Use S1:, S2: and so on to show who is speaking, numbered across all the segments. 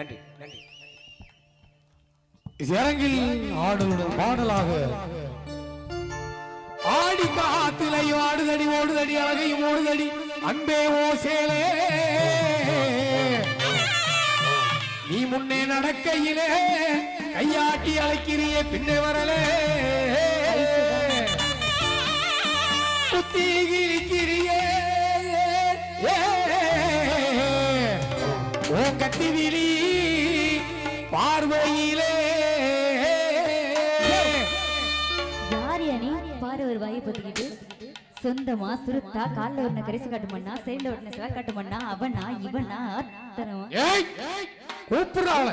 S1: நன்றி நன்றி.
S2: இறங்கில் ஆடலுடன் பாடலாக. ஆடி காத்திலையும் ஆடுதடி ஓடுதடி அழகையும் ஓடுதடி அன்பே ஓ சேலே. நீ முன்னே நடக்கையிலே கையாட்டி அழைக்கிறியே பின்னே வரலே. குத்தி கிழிக்கிறியே. பார்வையிலே.
S3: யார் யானி பாரு ஒரு வாயை பத்திக்கிட்டு சொந்தமா சுருத்தா கால்ல ஒரு கரிசு காட்டுமண்ணா சேர்ந்த உடனே சிவ காட்டுமண்ணா அவனா இவனா
S2: ஏய் கூப்பிடுறாள.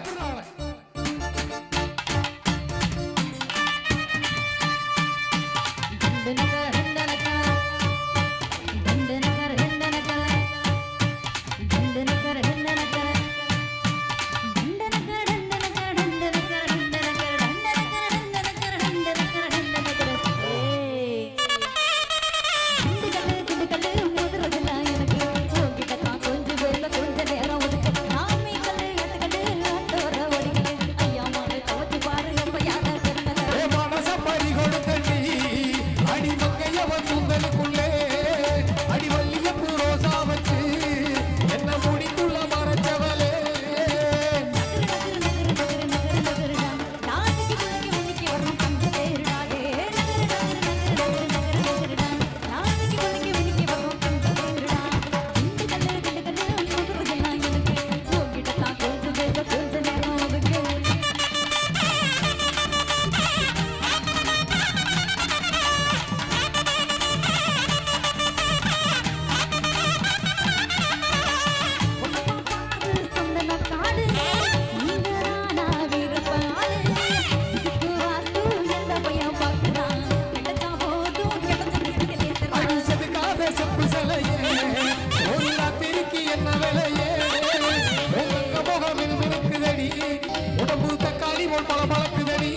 S2: போல் பல பழக்குதடி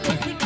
S2: பேசிக்க